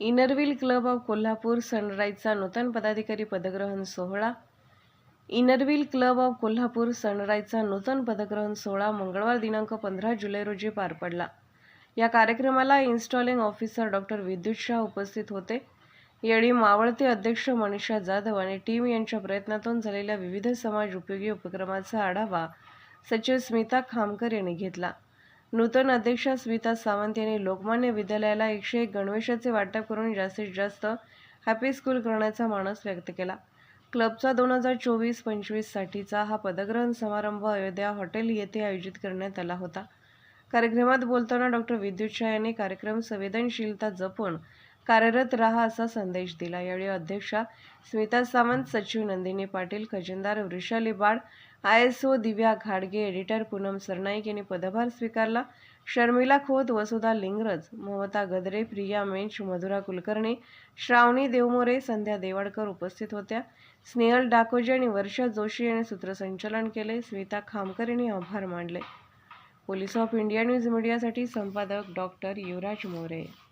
Inner Wheel club of Kolhapur सनराईजचा नूतन पदाधिकारी पदग्रहण सोहळा. Inner Wheel club of Kolhapur सनराईजचा नूतन पदग्रहण सोहळा मंगळवार दिनांक पंधरा जुलै रोजी पार पडला. या कार्यक्रमाला इन्स्टॉलिंग ऑफिसर डॉक्टर विद्युत शाह उपस्थित होते. यावेळी मावळते अध्यक्ष मनीषा जाधव आणि टीम यांच्या प्रयत्नातून झालेल्या विविध समाज उपयोगी उपक्रमाचा आढावा सचिव स्मिता खामकर यांनी घेतला. नूतन अध्यक्षा स्मिता सावंत यांनी लोकमान्य विद्यालयाला एकशे एक गणवेशाचे वाटप करून जास्तीत जास्त हॅपी स्कूल करण्याचा मानस व्यक्त केला. क्लबचा दोन हजार चोवीस पंचवीससाठीचा हा पदग्रहण समारंभ अयोध्या हॉटेल येथे आयोजित करण्यात आला होता. कार्यक्रमात बोलताना डॉक्टर विद्युत शाह यांनी कार्यक्रम संवेदनशीलता जपून कार्यरत राहा असा संदेश दिला. यावेळी अध्यक्षा स्मिता सावंत सचिव Nandini Patil खजिनदार Vrushali Bal I S O Divya घाडगे एडिटर पूनम सरनाईक यांनी पदभार स्वीकारला. शर्मिला खोत वसुधा लिंगरज ममता गदरे प्रिया मेंच मधुरा कुलकर्णी श्रावणी देवमोरे संध्या देवाडकर उपस्थित होत्या. स्नेहल डाकोजे आणि वर्षा जोशी यांनी सूत्रसंचालन केले. स्मिता खामकर यांनी आभार मानले. पोलीस ऑफ इंडिया न्यूज मीडियासाठी संपादक डॉक्टर युवराज मोरे.